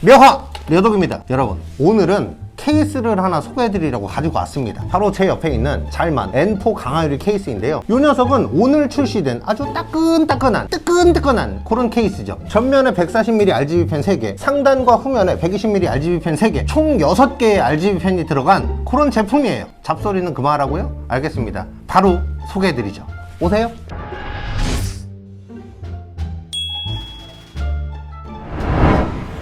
묘하 려독입니다. 여러분 오늘은 케이스를 하나 소개해드리려고 가지고 왔습니다. 바로 제 옆에 있는 잘만 N4 강화유리 케이스인데요. 이 녀석은 오늘 출시된 아주 따끈따끈한 뜨끈뜨끈한 그런 케이스죠. 전면에 140mm RGB 펜 3개 상단과 후면에 120mm RGB 펜 3개 총 6개의 RGB 펜이 들어간 그런 제품이에요. 잡소리는 그만하고요? 알겠습니다. 바로 소개해드리죠. 오세요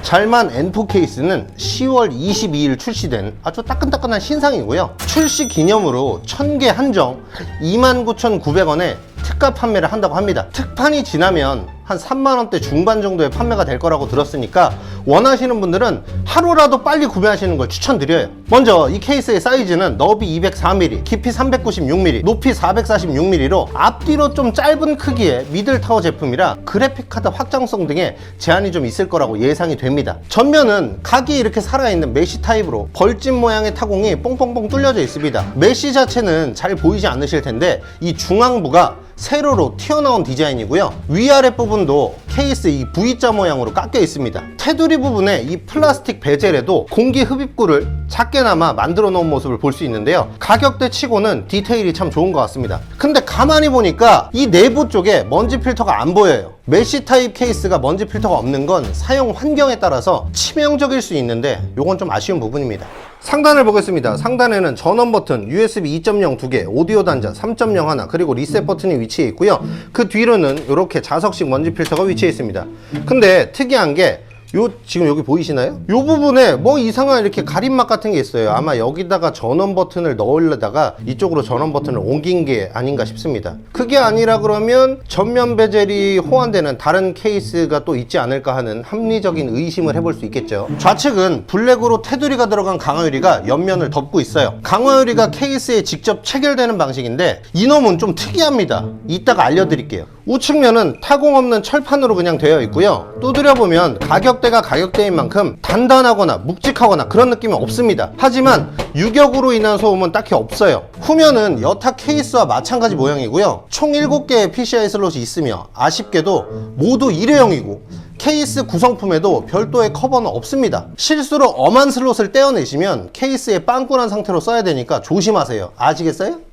잘만 N4 케이스는 10월 22일 출시된 아주 따끈따끈한 신상이고요. 출시 기념으로 1000개 한정 29,900원에 특가 판매를 한다고 합니다. 특판이 지나면 한 3만원대 중반 정도의 판매가 될 거라고 들었으니까 원하시는 분들은 하루라도 빨리 구매하시는 걸 추천드려요. 먼저 이 케이스의 사이즈는 너비 204mm, 깊이 396mm, 높이 446mm로 앞뒤로 좀 짧은 크기의 미들타워 제품이라 그래픽카드 확장성 등의 제한이 좀 있을 거라고 예상이 됩니다. 전면은 각이 이렇게 살아있는 메쉬 타입으로 벌집 모양의 타공이 뽕뽕뽕 뚫려져 있습니다. 메쉬 자체는 잘 보이지 않으실 텐데 이 중앙부가 세로로 튀어나온 디자인이고요. 위아래 부분도 케이스 이 V자 모양으로 깎여 있습니다. 테두리 부분에 이 플라스틱 베젤에도 공기 흡입구를 작게나마 만들어 놓은 모습을 볼 수 있는데요. 가격대 치고는 디테일이 참 좋은 것 같습니다. 근데 가만히 보니까 이 내부 쪽에 먼지 필터가 안 보여요. 메쉬 타입 케이스가 먼지 필터가 없는 건 사용 환경에 따라서 치명적일 수 있는데 이건 좀 아쉬운 부분입니다. 상단을 보겠습니다. 상단에는 전원 버튼, USB 2.0두 개, 오디오 단자 3.0 하나, 그리고 리셋 버튼이 위치해 있고요. 그 뒤로는 이렇게 자석식 먼지 필터가 위치해 있습니다. 근데 특이한 게 요 지금 여기 보이시나요? 요 부분에 뭐 이상한 이렇게 가림막 같은 게 있어요. 아마 여기다가 전원 버튼을 넣으려다가 이쪽으로 전원 버튼을 옮긴 게 아닌가 싶습니다. 그게 아니라 그러면 전면 베젤이 호환되는 다른 케이스가 또 있지 않을까 하는 합리적인 의심을 해볼 수 있겠죠. 좌측은 블랙으로 테두리가 들어간 강화유리가 옆면을 덮고 있어요. 강화유리가 케이스에 직접 체결되는 방식인데 이놈은 좀 특이합니다. 이따가 알려드릴게요. 우측면은 타공 없는 철판으로 그냥 되어 있고요. 두드려 보면 가격대가 가격대인 만큼 단단하거나 묵직하거나 그런 느낌이 없습니다. 하지만 유격으로 인한 소음은 딱히 없어요. 후면은 여타 케이스와 마찬가지 모양이고요. 총 7개의 PCI 슬롯이 있으며 아쉽게도 모두 일회용이고 케이스 구성품에도 별도의 커버는 없습니다. 실수로 엄한 슬롯을 떼어내시면 케이스에 빵꾸난 상태로 써야 되니까 조심하세요. 아시겠어요?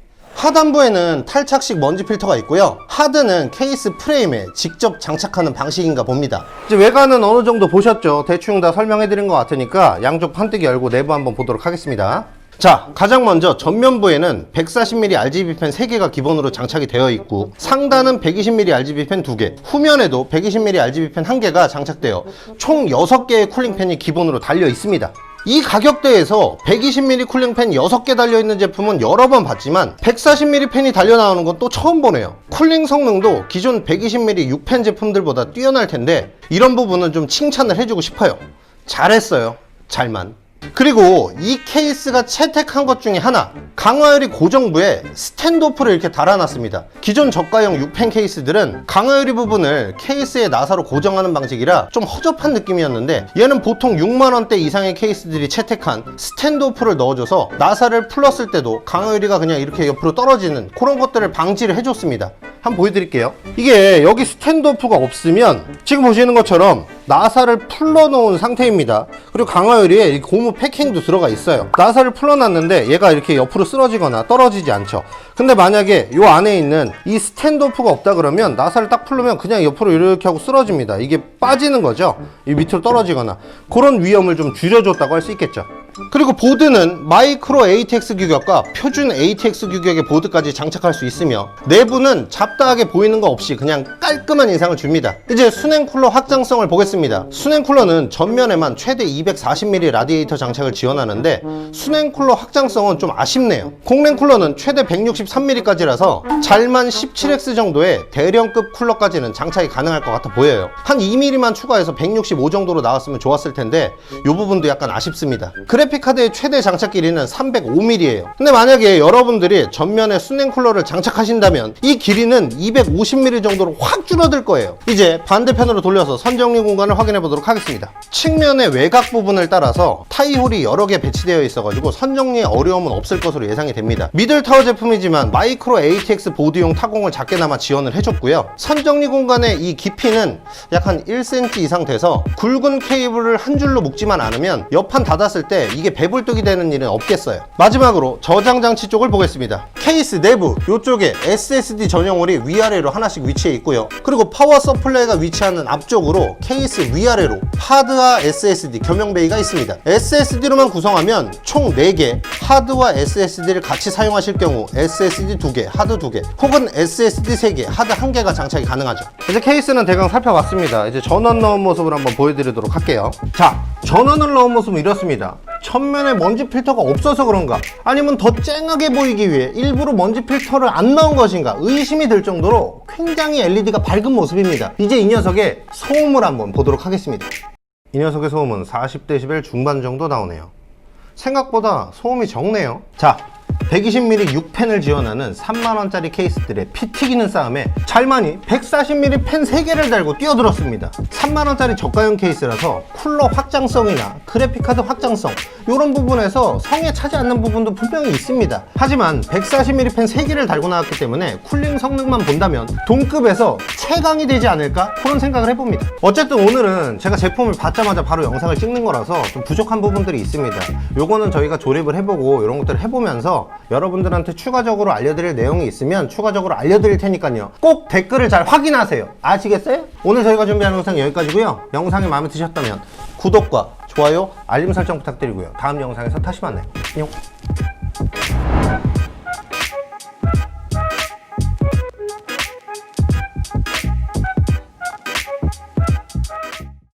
하단부에는 탈착식 먼지 필터가 있고요. 하드는 케이스 프레임에 직접 장착하는 방식인가 봅니다. 이제 외관은 어느 정도 보셨죠? 대충 다 설명해 드린 것 같으니까 양쪽 판뜨기 열고 내부 한번 보도록 하겠습니다. 자, 가장 먼저 전면부에는 140mm RGB 펜 3개가 기본으로 장착이 되어 있고 상단은 120mm RGB 펜 2개, 후면에도 120mm RGB 펜 1개가 장착되어 총 6개의 쿨링팬이 기본으로 달려 있습니다. 이 가격대에서 120mm 쿨링팬 6개 달려있는 제품은 여러 번 봤지만 140mm 팬이 달려 나오는 건 또 처음 보네요. 쿨링 성능도 기존 120mm 6펜 제품들보다 뛰어날 텐데 이런 부분은 좀 칭찬을 해주고 싶어요. 잘했어요. 잘만. 그리고 이 케이스가 채택한 것 중에 하나 강화유리 고정부에 스탠드오프를 이렇게 달아놨습니다. 기존 저가형 6펜 케이스들은 강화유리 부분을 케이스에 나사로 고정하는 방식이라 좀 허접한 느낌이었는데 얘는 보통 6만원대 이상의 케이스들이 채택한 스탠드오프를 넣어줘서 나사를 풀었을 때도 강화유리가 그냥 이렇게 옆으로 떨어지는 그런 것들을 방지를 해줬습니다 한번 보여드릴게요. 이게 여기 스탠드오프가 없으면 지금 보시는 것처럼 나사를 풀러놓은 상태입니다. 그리고 강화유리에 이 고무 패킹도 들어가 있어요. 나사를 풀어놨는데 얘가 이렇게 옆으로 쓰러지거나 떨어지지 않죠. 근데 만약에 이 안에 있는 이 스탠드오프가 없다 그러면 나사를 딱 풀면 그냥 옆으로 이렇게 하고 쓰러집니다. 이게 빠지는 거죠. 이 밑으로 떨어지거나. 그런 위험을 좀 줄여줬다고 할 수 있겠죠 그리고 보드는 마이크로 ATX 규격과 표준 ATX 규격의 보드까지 장착할 수 있으며 내부는 잡다하게 보이는 거 없이 그냥 깔끔한 인상을 줍니다. 이제 수냉 쿨러 확장성을 보겠습니다. 수냉 쿨러는 전면에만 최대 240mm 라디에이터 장착을 지원하는데 수냉 쿨러 확장성은 좀 아쉽네요. 공냉 쿨러는 최대 163mm까지라서 잘만 17X 정도의 대령급 쿨러까지는 장착이 가능할 것 같아 보여요. 한 2mm만 추가해서 165 정도로 나왔으면 좋았을 텐데 이 부분도 약간 아쉽습니다. 그래픽 카드의 최대 장착 길이는 305mm예요. 근데 만약에 여러분들이 전면에 수냉 쿨러를 장착하신다면 이 길이는 250mm 정도로 확싹 줄어들 거예요. 이제 반대편으로 돌려서 선정리 공간을 확인해 보도록 하겠습니다. 측면의 외곽 부분을 따라서 타이홀이 여러 개 배치되어 있어 가지고 선정리에 어려움은 없을 것으로 예상이 됩니다. 미들타워 제품이지만 마이크로 ATX 보드용 타공을 작게나마 지원을 해줬고요. 선정리 공간의 이 깊이는 약 한 1cm 이상 돼서 굵은 케이블을 한 줄로 묶지만 않으면 옆판 닫았을 때 이게 배불뚝이 되는 일은 없겠어요. 마지막으로 저장 장치 쪽을 보겠습니다. 케이스 내부 이쪽에 SSD 전용홀이 위아래로 하나씩 위치해 있고요. 그리고 파워 서플라이가 위치하는 앞쪽으로 케이스 위아래로 하드와 SSD 겸용 베이가 있습니다. SSD로만 구성하면 총 4개, 하드와 SSD를 같이 사용하실 경우 SSD 2개, 하드 2개, 혹은 SSD 3개, 하드 1개가 장착이 가능하죠. 이제 케이스는 대강 살펴봤습니다. 이제 전원 넣은 모습을 한번 보여드리도록 할게요. 자, 전원을 넣은 모습은 이렇습니다. 천면에 먼지 필터가 없어서 그런가? 아니면 더 쨍하게 보이기 위해 일부러 먼지 필터를 안 넣은 것인가? 의심이 들 정도로 굉장히 LED가 밝은 모습입니다. 이제 이 녀석의 소음을 한번 보도록 하겠습니다. 이 녀석의 소음은 40dB 중반 정도 나오네요. 생각보다 소음이 적네요. 자, 120mm 6펜을 지원하는 3만원짜리 케이스들의 피 튀기는 싸움에 잘만이 140mm 펜 3개를 달고 뛰어들었습니다. 3만원짜리 저가형 케이스라서 쿨러 확장성이나 그래픽카드 확장성 이런 부분에서 성에 차지 않는 부분도 분명히 있습니다. 하지만 140mm 펜 3개를 달고 나왔기 때문에 쿨링 성능만 본다면 동급에서 최강이 되지 않을까 그런 생각을 해봅니다. 어쨌든 오늘은 제가 제품을 받자마자 바로 영상을 찍는 거라서 좀 부족한 부분들이 있습니다. 요거는 저희가 조립을 해보고 이런 것들을 해보면 서 여러분들한테 추가적으로 알려드릴 내용이 있으면 추가적으로 알려드릴 테니까요. 꼭 댓글을 잘 확인하세요. 아시겠어요? 오늘 저희가 준비한 영상 여기까지고요. 영상이 마음에 드셨다면 구독과 좋아요, 알림 설정 부탁드리고요. 다음 영상에서 다시 만나요. 안녕.